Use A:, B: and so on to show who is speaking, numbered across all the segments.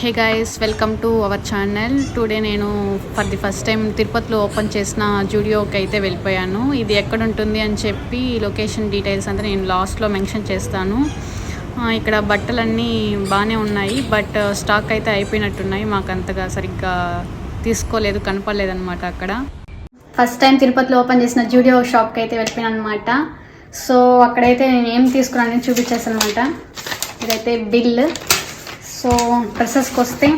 A: Hey guys welcome to our channel today నేను for the first time తిరుపతిలో open చేసిన జూడియోకి అయితే వెళ్ళిపోయాను. ఇది ఎక్కడ ఉంటుంది అని చెప్పి లొకేషన్ డీటెయిల్స్ అంతా నేను లాస్ట్లో మెన్షన్ చేస్తాను. ఇక్కడ బట్టలన్నీ బాగానే ఉన్నాయి బట్ స్టాక్ uh, అయితే అయిపోయినట్టున్నాయి. మాకు అంతగా సరిగ్గా తీసుకోలేదు కనపడలేదు అనమాట అక్కడ.
B: ఫస్ట్ టైం తిరుపతిలో ఓపెన్ చేసిన జూడియో షాప్కి అయితే వెళ్ళిపోయాను అనమాట సో అక్కడైతే నేను ఏం తీసుకున్నానని చూపించేసాను అనమాట ఇదైతే బిల్. సో డ్రెస్సెస్కి వస్తే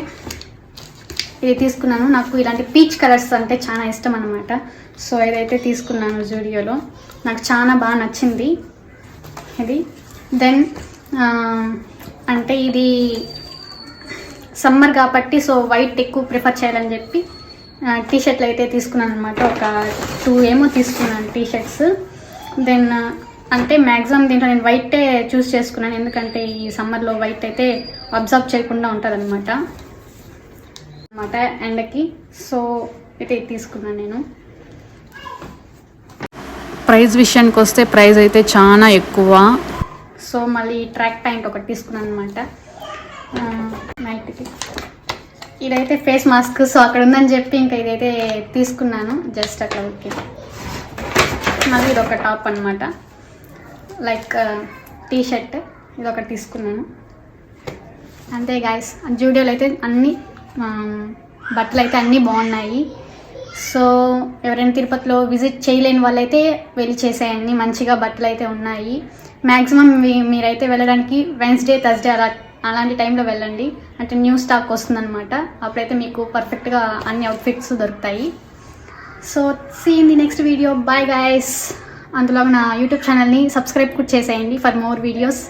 B: ఇది తీసుకున్నాను. నాకు ఇలాంటి పీచ్ కలర్స్ అంటే చాలా ఇష్టం అనమాట సో ఇదైతే తీసుకున్నాను జూడియోలో. నాకు చాలా బాగా నచ్చింది ఇది. దెన్ అంటే ఇది సమ్మర్ కాబట్టి సో వైట్ ఎక్కువ ప్రిఫర్ చేయాలని చెప్పి టీ షర్ట్లు అయితే తీసుకున్నాను అనమాట ఒక టూ ఏమో తీసుకున్నాను టీ షర్ట్స్ దెన్ అంటే మ్యాక్సిమం దీంట్లో నేను వైటే చూస్ చేసుకున్నాను. ఎందుకంటే ఈ సమ్మర్లో వైట్ అయితే అబ్జర్వ్ చేయకుండా ఉంటుంది అనమాట అనమాట ఎండకి. సో అయితే ఇది తీసుకున్నాను నేను.
A: ప్రైస్ విషయానికి వస్తే ప్రైస్ అయితే చాలా ఎక్కువ.
B: సో మళ్ళీ ట్రాక్ ప్యాంట్ ఒకటి తీసుకున్నాను అనమాట నైట్కి. ఇదైతే ఫేస్ మాస్క్ సో అక్కడ ఉందని చెప్పి ఇంకా ఇదైతే తీసుకున్నాను. జస్ట్ అట్లా ఓకే మళ్ళీ ఇది ఒక టాప్ అనమాట లైక్ టీ షర్ట్ ఇది ఒకటి తీసుకున్నాను. అంతే గాయస్ జూడియోలో అయితే అన్ని బట్టలు అయితే అన్నీ బాగున్నాయి. సో ఎవరైనా తిరుపతిలో విజిట్ చేయలేని వాళ్ళైతే వెళ్ళి చేసేయండి మంచిగా బట్టలు అయితే ఉన్నాయి. మ్యాక్సిమం మీ మీరైతే వెళ్ళడానికి వెన్స్డే థర్స్డే అలా అలాంటి టైంలో వెళ్ళండి. అంటే న్యూ స్టాక్ వస్తుందన్నమాట. అప్పుడైతే మీకు పర్ఫెక్ట్గా అన్ని అవుట్ఫిట్స్ దొరుకుతాయి. So see in the next video bye guys అందులో నా యూట్యూబ్ ఛానల్ని సబ్స్క్రైబ్ కూడా చేసేయండి ఫర్ మోర్ వీడియోస్